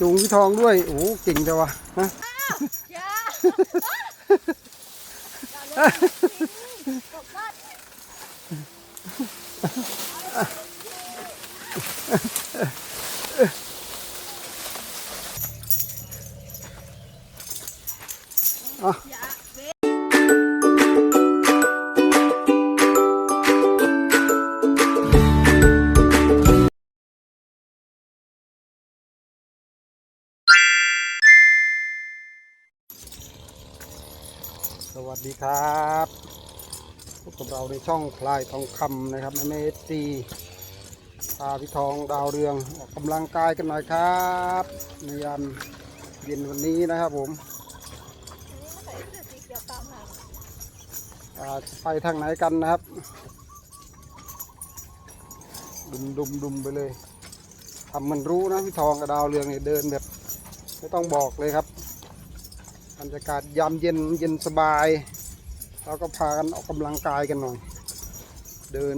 จูงพี่ทองด้วย โอ้โหเก่งจังวะฮะอย่าอย่า สวัสดีครับพบกับเราในช่องพลายทองคำนะครับเมสซีพาพี่ทองดาวเรืองออกกำลังกายกันหน่อยครับในยามเย็นวันนี้นะครับผมไปทางไหนกันนะครับ ดุมดุมดุมไปเลยทำมันรู้นะพี่ทองกับดาวเรืองเนี่ยเดินแบบ ไม่ต้องบอกเลยครับ บรรยากาศยามเย็นเย็นสบาย เราก็พากันออกกำลังกายกันหน่อย เดิน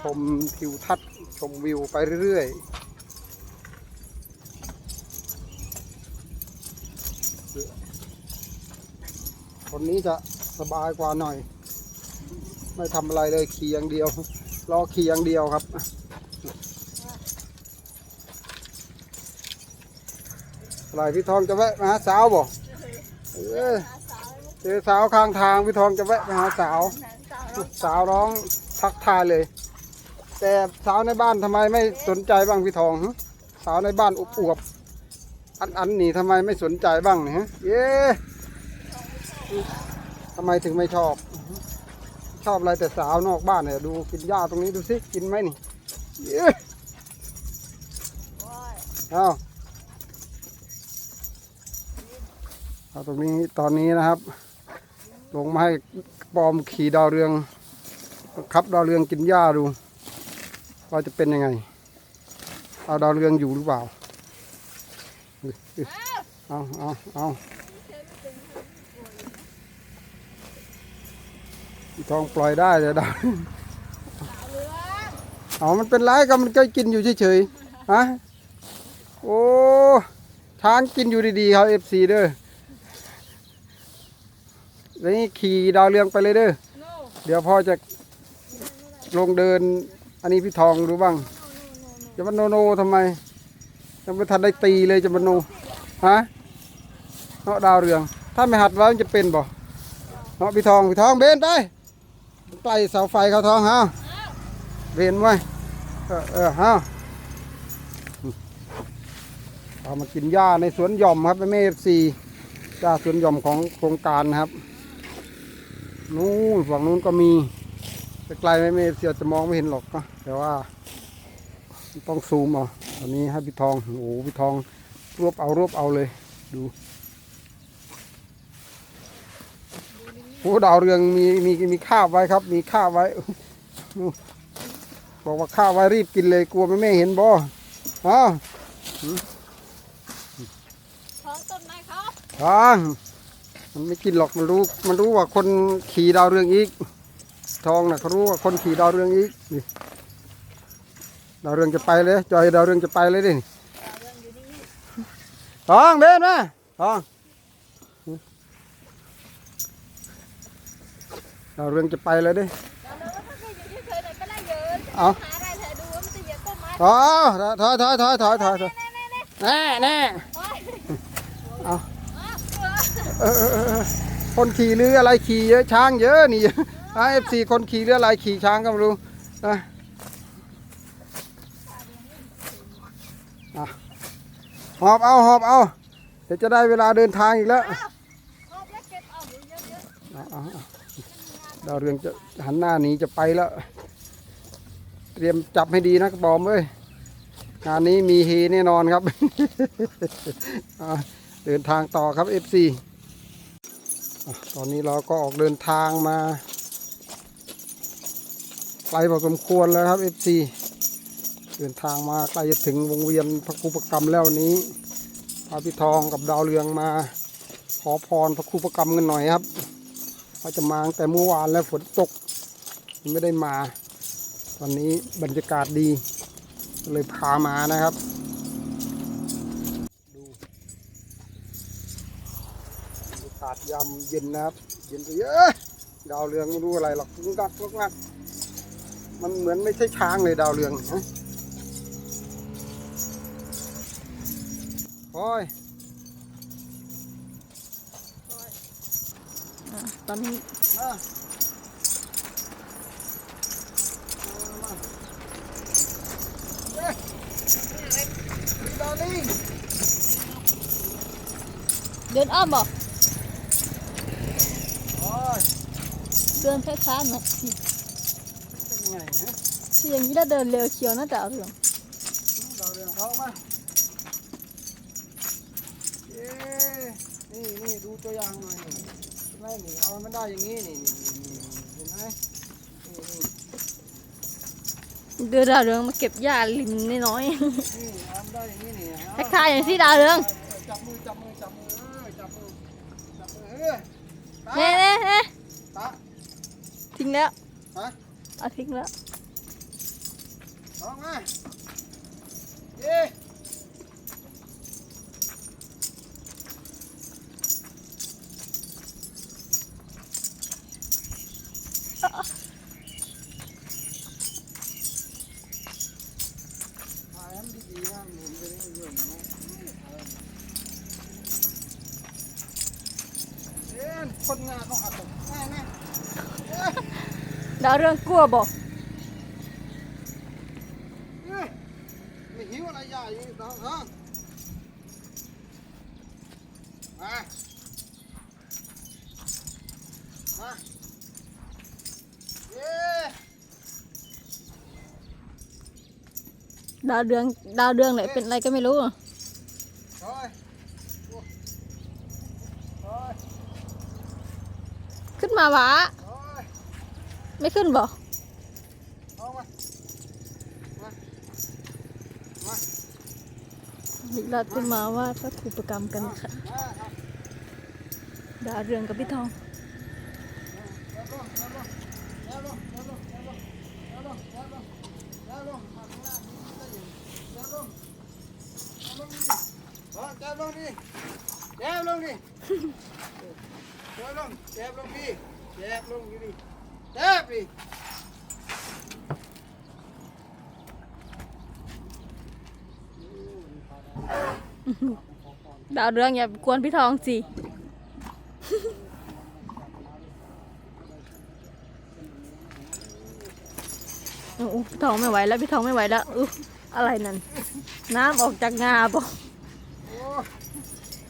ชมทิวทัศน์ชมวิวไปเรื่อยๆคนนี้จะสบายกว่าหน่อย ไม่ทำอะไรเลยขี่อย่างเดียวรอขี่อย่างเดียวครับอะไรพี่ทองจะแวะมาหาสาวบ่เอก เจอสาวข้างทางพี่ทองจะแวะไปหาสาว สาวร้องทักทายเลย แต่สาวในบ้านทำไมไม่สนใจบ้างพี่ทองสาวในบ้านอวบอันอันนี่ทำไมไม่สนใจบ้างเนี่ยฮะเย้ทำไมถึงไม่ชอบ ชอบอะไรแต่สาวนอกบ้านเนี่ยดูกินหญ้าตรงนี้ดูสิกินไหมนี่เย้โอ้ยเอา เอาตรงนี้ตอนนี้นะครับ ลงมาให้ปอมขี่ดาวเรืองขับดาวเรืองกินหญ้าดูว่าจะเป็นยังไง เอาดาวเรืองอยู่หรือเปล่าเอาเอาเอาทองปล่อยได้แต่ดาวเอามันเป็นไรก็มันก็กินอยู่เฉยๆฮะโอ้ช้างกินอยู่ดีๆเขาเอฟซีเด้อ แล้วนี่ขี่ดาวเรืองไปเลยเด้อเดี๋ยวพ่อจะลงเดิน อันนี้พี่ทองดูบ้าง จะมาโนโนทำไมยังไม่ทันได้ตีเลยจะมาโนฮะเนาะดาวเรือง ถ้าไม่หัดไว้มันจะเป็นบ่เนาะพี่ทองพี่ทองเบนไปใกล้เสาไฟเขาทองฮะเบนไว้เออเออฮะเอามากินหญ้าในสวนหย่อมครับแม่เอฟซีหญ้าสวนหย่อมของโครงการครับ นู้นฝั่งนู้นก็มีไกลๆไม่ไม่เสียจะมองไม่เห็นหรอกนะแต่ว่า ต้องซูมเอาตอนนี้ให้พี่ทองโอ้โหพี่ทองรวบเอารวบเอาเลย ดูโอ้ดาวเรืองมีมีมีข้าวไว้ครับ มีข้าวไว้บอกว่าข้าวไว้รีบกินเลยกลัวไม่แม่เห็นบ่อ้าวท้องต้นไม้ครับทาง มันไม่กินหรอกมันรู้มันรู้ว่าคนขี่ดาวเรืองอีก ทองน่ะเขารู้ว่าคนขี่ดาวเรืองอีกนี่ดาวเรืองจะไปเลยจอยดาวเรืองจะไปเลยดิสาวเรืออยู่นี่ทองเบนมาทองดาวเรืองจะไปเลยดิสาวเรือว่าถ้าแค่อยู่เฉยๆเลยก็ได้เยอะเอาหาอะไรแถวดูว่ามันจะเหยียบต้นไม้อ๋อถอยถอยถอยถอยถอยถอยแน่แน่ โอ้ย เอา อ้าว เออคนขี่หรืออะไรขี่เยอะช้างเยอะนี่เอฟซีคนขี่หรืออะไรขี่ช้างก็ไม่รู้นะหอบเอาหอบเอาเดี๋ยวจะได้เวลาเดินทางอีกแล้วเอาเก็บเอาเยอะๆเอาเอาเอาดาวเรืองจะหันหน้าหนีจะไปแล้ว เตรียมจับให้ดีนะกระบอมเอ้ยงานนี้มีเฮแน่นอนครับ เดินทางต่อครับ FC อะ ตอนนี้เราก็ออกเดินทางมาไกลพอสมควรแล้วครับ FC เดินทางมาใกล้จะถึงวงเวียนพระครูประกรรมแล้ววันนี้พาพี่ทองกับดาวเรืองมา ขอพรพระครูประกรรมกันหน่อยครับว่าจะมาแต่เมื่อวานแล้วฝนตกไม่ได้มา ตอนนี้บรรยากาศดีเลยพามานะครับาศ ยามเย็นนะครับ เย็นไปเยอะดาวเรืองไม่รู้อะไรหรอกงกักงกักมันเหมือนไม่ใช่ช้างเลยดาวเรืองฮะโอ้ยอะตอนนี้มามาเอ๊ะดาวนี่เดินอ้อมบอก โอ้ย เดินช้าๆหน่อยสิเป็นยังไงฮะที่อย่างนี้แล้วเดินเร็วเชียวนะดาวเรืองดาวเรืองท้องมาเอ๊ะนี่นี่ดูตัวอย่างหน่อยนี่เห็นไหมนี่เอามันได้อย่างนี้นี่นี่นี่นี่เห็นไหมนี่นี่เดินดาวเรืองมาเก็บหญ้าลินน้อยนี่เอามันได้อย่างนี้นี่ๆเอาทักทายอย่างที่ดาวเรืองจับมือจับมือจับมือเออจับมือจับมือเออตาเน่เน่เน่ตาทิ้ งแล้วฮะเอาทิ้งแล้วออกมาเอ๊ะถ่ายให้มันดีๆนะเห็นไปเรื่อยๆนะเอ๊ะคนงานเขาหัดตกแน่แน่เอ๊ะ ดาวเรืองกลัวบอกเอ๊ะไม่หิวอะไรใหญ่น้อ ไม่ขึ้นมาวะโอ้ยไม่นบอกเราจะมาว่าพระครูประกรรมกันค่ะดาเรืองกับพี่ทองแล้วลงแล้วลงแล้วลงแล้วลงแล้วลงแล้วลงแล้วลงมาข้างหน้านี่ได้อยู่แล้วลงแล้วลงดิเออแกบลงดิแกบลงดิแกบลงแกบลงดิแกบลงอยู่ดิ แกบดิดาวเรืองอย่ากวนพี่ทองสิ โอ้โหพี่ทองไม่ไหวแล้วพี่ทองไม่ไหวแล้วอุ๊ยอะไรนั่น น้ำออกจากงาบอกโอ้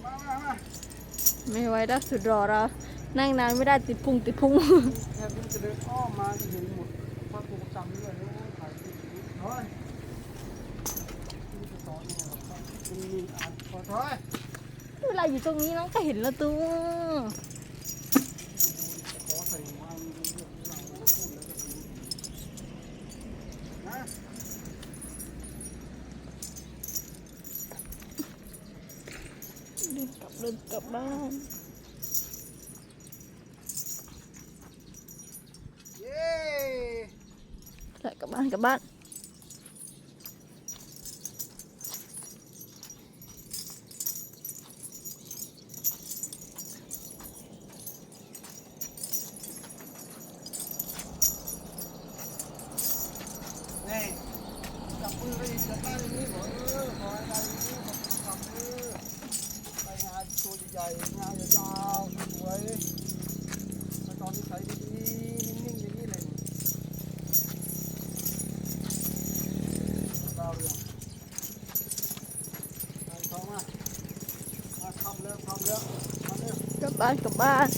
มามามา ไม่ไหวแล้วสุดรอเรา นั่งนานไม่ได้ติดพุงติดพุงแค่นี้จะเดินอ้อมมาจะเห็นหมดพระครูประจำด้วยโอ้ยถ่ายคลิปเฮ้ยนี่จะสอนยังไงวะมันมีอ่านขอถอยเวลาอยู่ตรงนี้น้องก็เห็นแล้วตัวขอใส่มาเรื่องราพูดแล้วก็ถึงนะเดินกลับเดินกลับบ้าน เย้ กลับบ้านกลับบ้าน นี่จับมือไปอีกจะตั้งอย่างนี้บอกเออขอให้ได้อย่างนี้ขอบคุณครับเออไปงานตัวใหญ่ๆงานยาวๆสวยๆแล้วตอนนี้ใช้ดีๆนิ่งๆอย่างนี้เลยดาวเรืองไปท้องมามาทำแล้วทำแล้วมาเร็ว กลับบ้านกลับบ้าน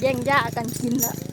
แย่งหญ้ากันกินละ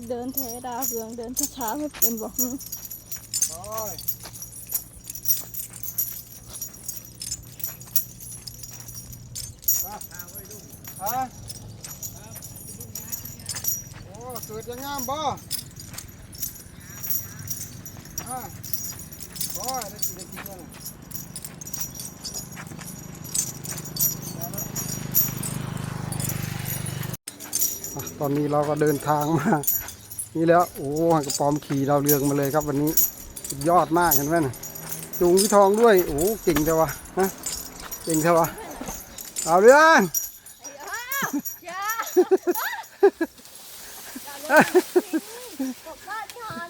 บเดินเท้ดาเรืองเดินช้าๆไม่เป็นบอกโอ้ยฮะงามบ่ฮะได้กิได้กินแล้ตอนนี้เราก็เดินทางมา นี่แล้วโอ้กระปอมขี่เราวเรืองมาเลยครับวันนี้สุดยอดมากเห็นไหมน่ะจูงพี่ทองด้วยโอ้เก่งเท่าวะฮะเก่งเท่าวะเอาวเรืองอย่าตกบ้านฉัน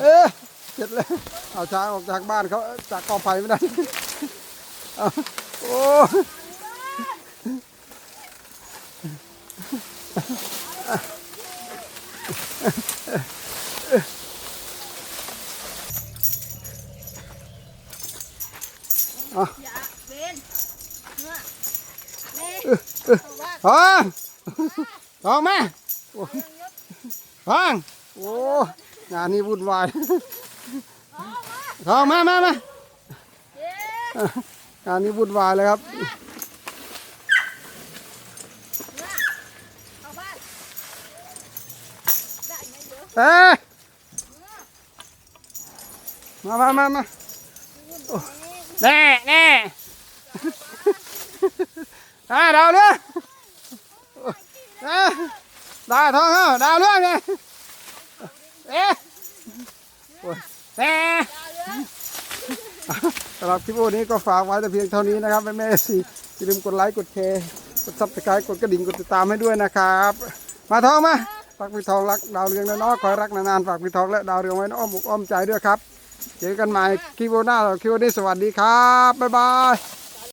เอ๊ะเสร็จแล้วเอาช้างออกจากบ้านเขาจากกอไผ่ไม่ได้เอาโอ้ อาอย่าเวนเมื่อแม่ทองทองมาโอ้ทองโอ้งานนี้วุ่นวายทองมามามาเย้งานนี้วุ่นวายเลยครับ เข้าบ้านได้ไหม เดี๋ยวเอ๊ะมามามามาโอ้แน่แน่ได้ดาวเรือเอ๊ะได้ทองเอาดาวเรือไงเอ๊ะโอ้ยแน่สำหรับคลิปวันนี้ก็ฝากไว้แต่เพียงเท่านี้นะครับแม่แม่สิอย่าลืมกดไลค์กดแชร์กดซับสไครต์กดกระดิ่งกดติดตามให้ด้วยนะครับ มาทองมา ฝากพี่ทองรักดาวเรืองนะเนาะขอยรักนานๆฝากพี่ทองและดาวเรืองไว้นอ้อมอกอ้อมใจด้วยครับ เจอกันใหม่คลิปหน้าคลิปนี้สวัสดีครับบ๊ายบาย